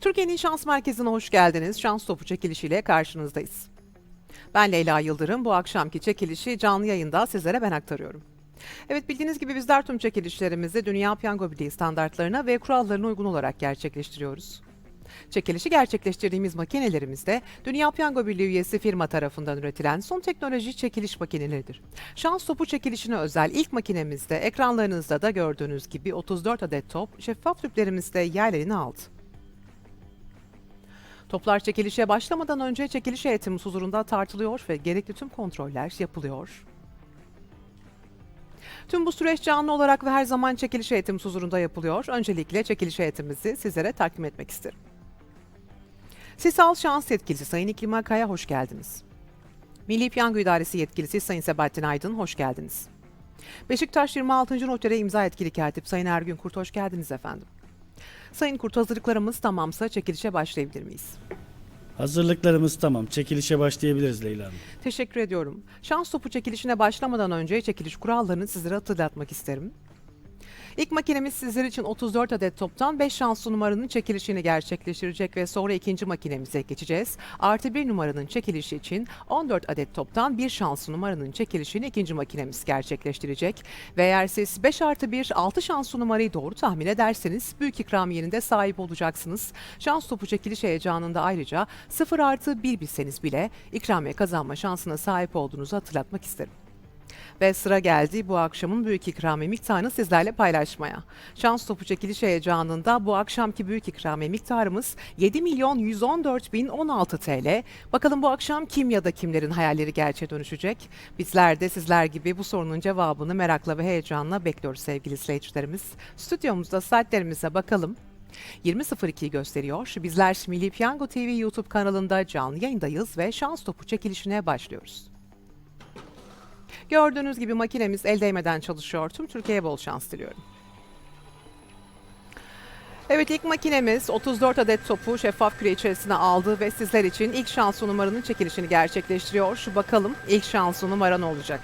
Türkiye'nin Şans Merkezi'ne hoş geldiniz. Şans topu çekilişiyle karşınızdayız. Ben Leyla Yıldırım. Bu akşamki çekilişi canlı yayında sizlere ben aktarıyorum. Evet bildiğiniz gibi bizler tüm çekilişlerimizi Dünya Piyango Birliği standartlarına ve kurallarına uygun olarak gerçekleştiriyoruz. Çekilişi gerçekleştirdiğimiz makinelerimizde Dünya Piyango Birliği üyesi firma tarafından üretilen son teknoloji çekiliş makineleridir. Şans topu çekilişine özel ilk makinemizde ekranlarınızda da gördüğünüz gibi 34 adet top şeffaf tüplerimizde yerlerini aldı. Toplar çekilişe başlamadan önce çekiliş heyetimiz huzurunda tartılıyor ve gerekli tüm kontroller yapılıyor. Tüm bu süreç canlı olarak ve her zaman çekiliş heyetimiz huzurunda yapılıyor. Öncelikle çekiliş heyetimizi sizlere takdim etmek isterim. Sisal Şans Yetkilisi Sayın İklim Akay'a hoş geldiniz. Milli Piyango İdaresi Yetkilisi Sayın Sebahattin Aydın hoş geldiniz. Beşiktaş 26. notere imza etkili katip Sayın Ergün Kurt hoş geldiniz efendim. Sayın Kurt hazırlıklarımız tamamsa çekilişe başlayabilir miyiz? Hazırlıklarımız tamam. Çekilişe başlayabiliriz Leyla Hanım. Teşekkür ediyorum. Şans topu çekilişine başlamadan önce çekiliş kurallarını sizlere hatırlatmak isterim. İlk makinemiz sizler için 34 adet toptan 5 şanslı numaranın çekilişini gerçekleştirecek ve sonra ikinci makinemize geçeceğiz. Artı bir numaranın çekilişi için 14 adet toptan bir şanslı numaranın çekilişini ikinci makinemiz gerçekleştirecek. Ve eğer siz 5 artı 1 6 şanslı numarayı doğru tahmin ederseniz büyük ikramiyenin de sahip olacaksınız. Şans topu çekiliş heyecanında ayrıca 0 artı 1 bilseniz bile ikramiye kazanma şansına sahip olduğunuzu hatırlatmak isterim. Ve sıra geldi bu akşamın büyük ikramiye miktarını sizlerle paylaşmaya. Şans topu çekiliş heyecanında bu akşamki büyük ikramiye miktarımız 7 milyon 114 bin 16 TL. Bakalım bu akşam kim ya da kimlerin hayalleri gerçeğe dönüşecek? Bizler de sizler gibi bu sorunun cevabını merakla ve heyecanla bekliyoruz sevgili izleyicilerimiz. Stüdyomuzda saatlerimize bakalım. 20.02'yi gösteriyor. Bizler Milli Piyango TV YouTube kanalında canlı yayındayız ve şans topu çekilişine başlıyoruz. Gördüğünüz gibi makinemiz el değmeden çalışıyor. Tüm Türkiye'ye bol şans diliyorum. Evet ilk makinemiz 34 adet topu şeffaf küre içerisine aldı ve sizler için ilk şanslı numaranın çekilişini gerçekleştiriyor. Şu bakalım ilk şanslı numara ne olacak?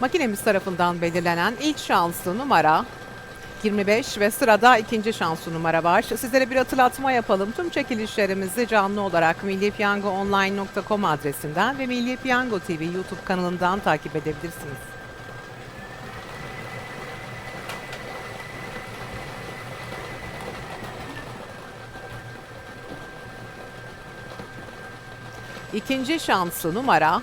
Makinemiz tarafından belirlenen ilk şanslı numara 25 ve sırada ikinci şanslı numara var. Sizlere bir hatırlatma yapalım. Tüm çekilişlerimizi canlı olarak millipiyangoonline.com adresinden ve Milli Piyango TV YouTube kanalından takip edebilirsiniz. İkinci şanslı numara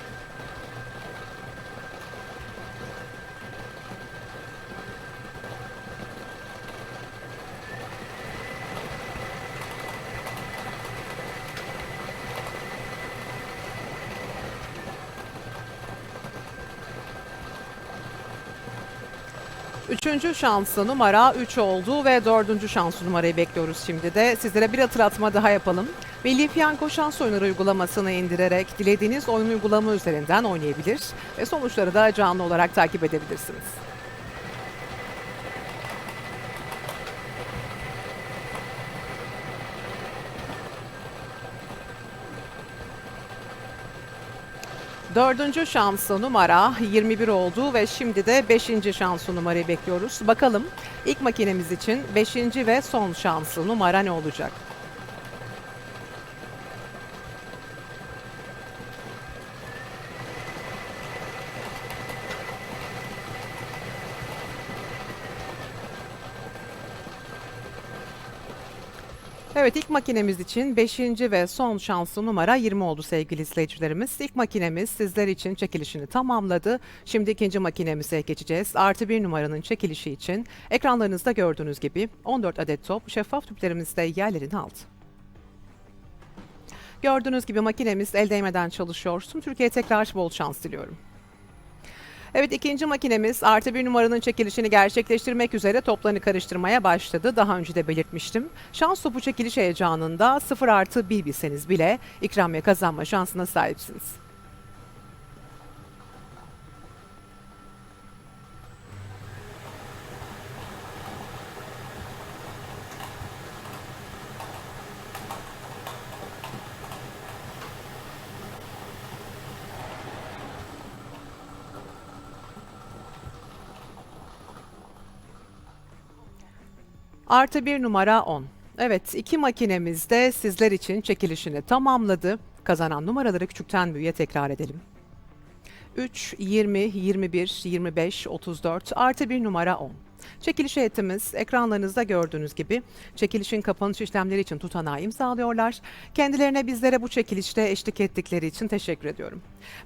Üçüncü şanslı numara 3 oldu ve dördüncü şanslı numarayı bekliyoruz şimdi de. Sizlere bir hatırlatma daha yapalım. Milli Piyango şans oyunları uygulamasını indirerek dilediğiniz oyun uygulama üzerinden oynayabilir ve sonuçları da canlı olarak takip edebilirsiniz. Dördüncü şanslı numara 21 oldu ve şimdi de beşinci şanslı numarayı bekliyoruz. Bakalım ilk makinemiz için beşinci ve son şanslı numara ne olacak? Evet ilk makinemiz için 5. ve son şanslı numara 20 oldu sevgili izleyicilerimiz. İlk makinemiz sizler için çekilişini tamamladı. Şimdi ikinci makinemize geçeceğiz. Artı bir numaranın çekilişi için ekranlarınızda gördüğünüz gibi 14 adet top şeffaf tüplerimizde yerlerini aldı. Gördüğünüz gibi makinemiz el değmeden çalışıyor. Tüm Türkiye'ye tekrar bol şans diliyorum. Evet ikinci makinemiz artı bir numaranın çekilişini gerçekleştirmek üzere toplarını karıştırmaya başladı. Daha önce de belirtmiştim. Şans topu çekiliş heyecanında 0 artı 1 bilseniz bile ikramiye kazanma şansına sahipsiniz. Artı bir numara 10. Evet iki makinemiz de sizler için çekilişini tamamladı. Kazanan numaraları küçükten büyüğe tekrar edelim. 3, 20, 21, 25, 34 artı bir numara 10. Çekiliş heyetimiz ekranlarınızda gördüğünüz gibi çekilişin kapanış işlemleri için tutanağı imzalıyorlar. Kendilerine bizlere bu çekilişte eşlik ettikleri için teşekkür ediyorum.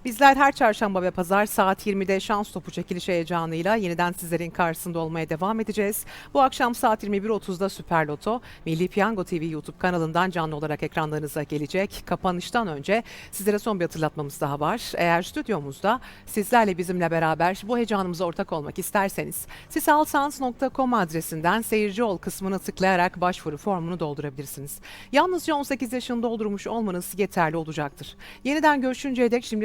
Bizler her çarşamba ve pazar saat 20'de şans topu çekiliş heyecanıyla yeniden sizlerin karşısında olmaya devam edeceğiz. Bu akşam saat 21.30'da Süper Loto Milli Piyango TV YouTube kanalından canlı olarak ekranlarınıza gelecek. Kapanıştan önce sizlere son bir hatırlatmamız daha var. Eğer stüdyomuzda sizlerle bizimle beraber bu heyecanımıza ortak olmak isterseniz sisalsans.com adresinden seyirci ol kısmını tıklayarak başvuru formunu doldurabilirsiniz. Yalnızca 18 yaşını doldurmuş olmanız yeterli olacaktır. Yeniden görüşünceye dek şimdi